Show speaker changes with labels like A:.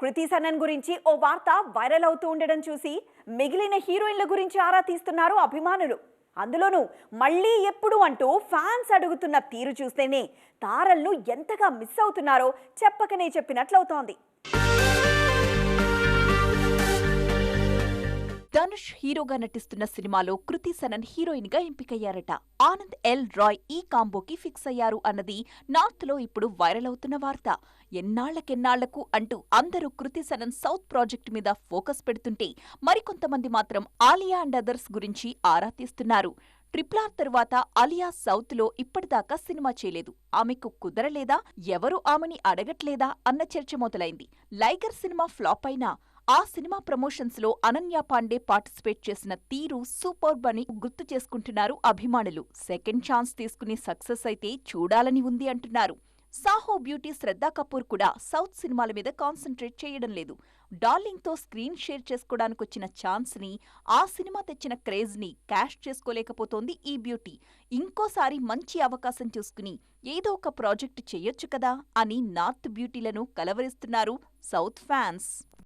A: కృతి సనన్ గురించి ఓ వార్త వైరల్ అవుతూ ఉండడం చూసి మిగిలిన హీరోయిన్ల గురించి ఆరా తీస్తున్నారు అభిమానులు. అందులోనూ మళ్ళీ ఎప్పుడు అంటూ ఫ్యాన్స్ అడుగుతున్న తీరు చూస్తేనే తారల్ను ఎంతగా మిస్ అవుతున్నారో చెప్పకనే చెప్పినట్లవుతోంది.
B: ధనుష్ హీరోగా నటిస్తున్న సినిమాలో కృతి సనన్ హీరోయిన్గా ఎంపికయ్యారట. ఆనంద్ ఎల్ రాయ్ ఈ కాంబోకి ఫిక్స్ అయ్యారు అన్నది నార్త్లో ఇప్పుడు వైరల్ అవుతున్న వార్త. ఎన్నాళ్ళకెన్నాళ్ళకు అంటూ అందరూ కృతి సనన్ సౌత్ ప్రాజెక్ట్ మీద ఫోకస్ పెడుతుంటే మరికొంతమంది మాత్రం ఆలియా అండ్ అదర్స్ గురించి ఆరా తీస్తున్నారు. ట్రిపుల్ ఆర్ తరువాత అలియా సౌత్లో ఇప్పటిదాకా సినిమా చేయలేదు. ఆమెకు కుదరలేదా? ఎవరు ఆమెని అడగట్లేదా? అన్న చర్చ మొదలైంది. లైగర్ సినిమా ఫ్లాప్ అయినా ఆ సినిమా ప్రమోషన్స్లో అనన్య పాండే పార్టిసిపేట్ చేసిన తీరు సూపర్బ్ అని గుర్తు చేసుకుంటున్నారు అభిమానులు. సెకండ్ ఛాన్స్ తీసుకుని సక్సెస్ అయితే చూడాలని ఉంది అంటున్నారు. సాహో బ్యూటీ శ్రద్ధా కపూర్ కూడా సౌత్ సినిమాల మీద కాన్సన్ట్రేట్ చేయడం లేదు. డార్లింగ్తో స్క్రీన్ షేర్ చేసుకోవడానికొచ్చిన ఛాన్స్ని ఆ సినిమా తెచ్చిన క్రేజ్ని క్యాష్ చేసుకోలేకపోతోంది ఈ బ్యూటీ. ఇంకోసారి మంచి అవకాశం చూసుకుని ఏదో ఒక ప్రాజెక్టు చేయొచ్చు కదా అని నార్త్ బ్యూటీలను కలవరిస్తున్నారు సౌత్ ఫ్యాన్స్.